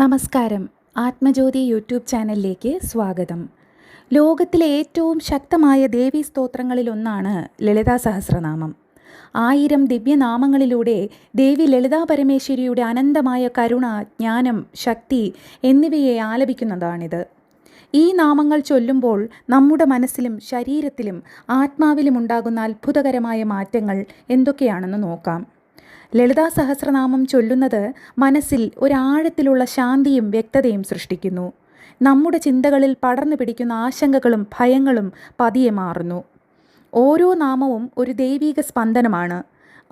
നമസ്കാരം. ആത്മജ്യോതി യൂട്യൂബ് ചാനലിലേക്ക് സ്വാഗതം. ലോകത്തിലെ ഏറ്റവും ശക്തമായ ദേവീ സ്തോത്രങ്ങളിലൊന്നാണ് ലളിതാ സഹസ്രനാമം. ആയിരം ദിവ്യനാമങ്ങളിലൂടെ ദേവി ലളിതാ പരമേശ്വരിയുടെ അനന്തമായ കരുണ ജ്ഞാനം ശക്തി എന്നിവയെ ആലപിക്കുന്നതാണിത്. ഈ നാമങ്ങൾ ചൊല്ലുമ്പോൾ നമ്മുടെ മനസ്സിലും ശരീരത്തിലും ആത്മാവിലും ഉണ്ടാകുന്ന അത്ഭുതകരമായ മാറ്റങ്ങൾ എന്തൊക്കെയാണെന്ന് നോക്കാം. ലളിതാ സഹസ്രനാമം ചൊല്ലുന്നത് മനസ്സിൽ ഒരാഴത്തിലുള്ള ശാന്തിയും വ്യക്തതയും സൃഷ്ടിക്കുന്നു. നമ്മുടെ ചിന്തകളിൽ പടർന്നു പിടിക്കുന്ന ആശങ്കകളും ഭയങ്ങളും പതിയെ മാറുന്നു. ഓരോ നാമവും ഒരു ദൈവീക സ്പന്ദനമാണ്.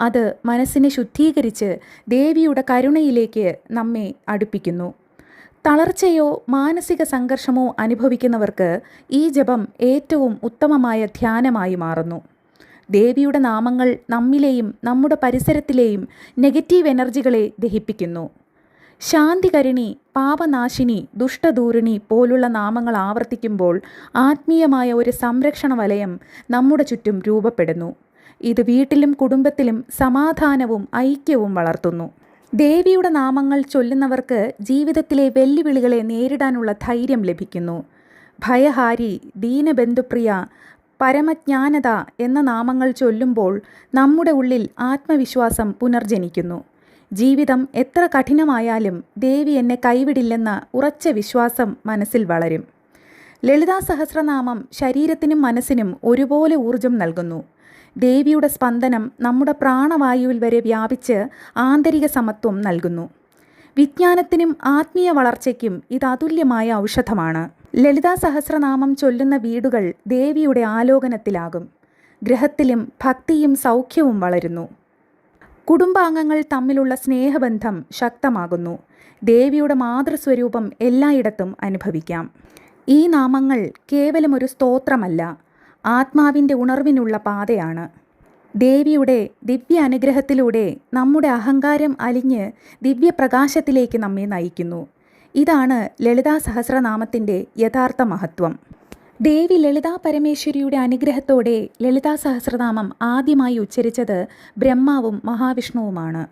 അത് മനസ്സിനെ ശുദ്ധീകരിച്ച് ദേവിയുടെ കരുണയിലേക്ക് നമ്മെ അടുപ്പിക്കുന്നു. തളർച്ചയോ മാനസിക സംഘർഷമോ അനുഭവിക്കുന്നവർക്ക് ഈ ജപം ഏറ്റവും ഉത്തമമായ ധ്യാനമായി മാറുന്നു. ദേവിയുടെ നാമങ്ങൾ നമ്മിലെയും നമ്മുടെ പരിസരത്തിലെയും നെഗറ്റീവ് എനർജികളെ ദഹിപ്പിക്കുന്നു. ശാന്തികരിണി പാപനാശിനി ദുഷ്ടദൂരിണി പോലുള്ള നാമങ്ങൾ ആവർത്തിക്കുമ്പോൾ ആത്മീയമായ ഒരു സംരക്ഷണ വലയം നമ്മുടെ ചുറ്റും രൂപപ്പെടുന്നു. ഇത് വീട്ടിലും കുടുംബത്തിലും സമാധാനവും ഐക്യവും വളർത്തുന്നു. ദേവിയുടെ നാമങ്ങൾ ചൊല്ലുന്നവർക്ക് ജീവിതത്തിലെ വെല്ലുവിളികളെ നേരിടാനുള്ള ധൈര്യം ലഭിക്കുന്നു. ഭയഹാരി ദീനബന്ധുപ്രിയ പരമജ്ഞാനത എന്ന നാമങ്ങൾ ചൊല്ലുമ്പോൾ നമ്മുടെ ഉള്ളിൽ ആത്മവിശ്വാസം പുനർജനിക്കുന്നു. ജീവിതം എത്ര കഠിനമായാലും ദേവി എന്നെ കൈവിടില്ലെന്ന ഉറച്ച വിശ്വാസം മനസ്സിൽ വളരും. ലളിതാ സഹസ്രനാമം ശരീരത്തിനും മനസ്സിനും ഒരുപോലെ ഊർജം നൽകുന്നു. ദേവിയുടെ സ്പന്ദനം നമ്മുടെ പ്രാണവായുവിൽ വരെ വ്യാപിച്ച് ആന്തരിക സമത്വം നൽകുന്നു. വിജ്ഞാനത്തിനും ആത്മീയ വളർച്ചയ്ക്കും ഇത് അതുല്യമായ ഔഷധമാണ്. ലളിതാ സഹസ്രനാമം ചൊല്ലുന്ന വീടുകൾ ദേവിയുടെ ആലോകനത്തിലാകും. ഗ്രഹത്തിലും ഭക്തിയും സൗഖ്യവും വളരുന്നു. കുടുംബാംഗങ്ങൾ തമ്മിലുള്ള സ്നേഹബന്ധം ശക്തമാകുന്നു. ദേവിയുടെ മാതൃസ്വരൂപം എല്ലായിടത്തും അനുഭവിക്കാം. ഈ നാമങ്ങൾ കേവലം ഒരു സ്തോത്രമല്ല ആത്മാവിന്റെ ഉണർവിനുള്ള പാതയാണ്. ദേവിയുടെ ദിവ്യ അനുഗ്രഹത്തിലൂടെ നമ്മുടെ അഹങ്കാരം അലിഞ്ഞ് ദിവ്യപ്രകാശത്തിലേക്ക് നമ്മെ നയിക്കുന്നു. ഇതാണ് ലളിതാ സഹസ്രനാമത്തിന്റെ യഥാർത്ഥ മഹത്വം. ദേവി ലളിതാ പരമേശ്വരിയുടെ അനുഗ്രഹത്തോടെ ലളിതാ സഹസ്രനാമം ആദ്യമായി ഉച്ചരിച്ചത് ബ്രഹ്മാവും മഹാവിഷ്ണുവുമാണ്.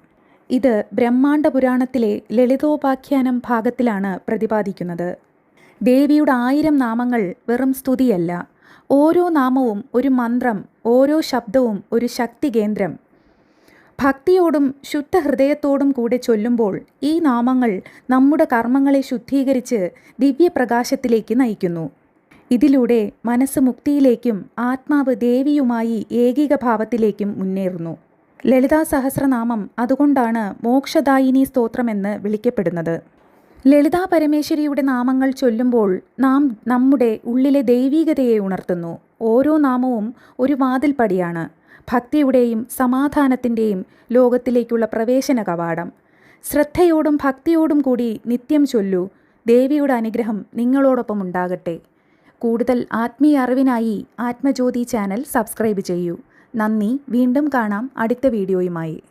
ഇത് ബ്രഹ്മാണ്ഡ പുരാണത്തിലെ ലളിതോപാഖ്യാനം ഭാഗത്തിലാണ് പ്രതിപാദിക്കുന്നത്. ദേവിയുടെ ആയിരം നാമങ്ങൾ വെറും സ്തുതിയല്ല. ഓരോ നാമവും ഒരു മന്ത്രം ഓരോ ശബ്ദവും ഒരു ശക്തി കേന്ദ്രം. ഭക്തിയോടും ശുദ്ധ ഹൃദയത്തോടും കൂടെ ചൊല്ലുമ്പോൾ ഈ നാമങ്ങൾ നമ്മുടെ കർമ്മങ്ങളെ ശുദ്ധീകരിച്ച് ദിവ്യപ്രകാശത്തിലേക്ക് നയിക്കുന്നു. ഇതിലൂടെ മനസ്സ് മുക്തിയിലേക്കും ആത്മാവ് ദേവിയുമായി ഏകീക ഭാവത്തിലേക്കും മുന്നേറുന്നു. ലളിതാ സഹസ്രനാമം അതുകൊണ്ടാണ് മോക്ഷദായിനി സ്തോത്രമെന്ന് വിളിക്കപ്പെടുന്നത്. ലളിതാ പരമേശ്വരിയുടെ നാമങ്ങൾ ചൊല്ലുമ്പോൾ നാം നമ്മുടെ ഉള്ളിലെ ദൈവീകതയെ ഉണർത്തുന്നു. ഓരോ നാമവും ഒരു വാതിൽപ്പടിയാണ്. ഭക്തിയുടെയും സമാധാനത്തിന്റെയും ലോകത്തിലേക്കുള്ള പ്രവേശന കവാടം. ശ്രദ്ധയോടും ഭക്തിയോടും കൂടി നിത്യം ചൊല്ലൂ. ദേവിയുടെ അനുഗ്രഹം നിങ്ങളോടൊപ്പം ഉണ്ടാകട്ടെ. കൂടുതൽ ആത്മീയ അറിവിനായി ആത്മജ്യോതി ചാനൽ സബ്സ്ക്രൈബ് ചെയ്യൂ. നന്ദി വീണ്ടും കാണാം അടുത്ത വീഡിയോയുമായി.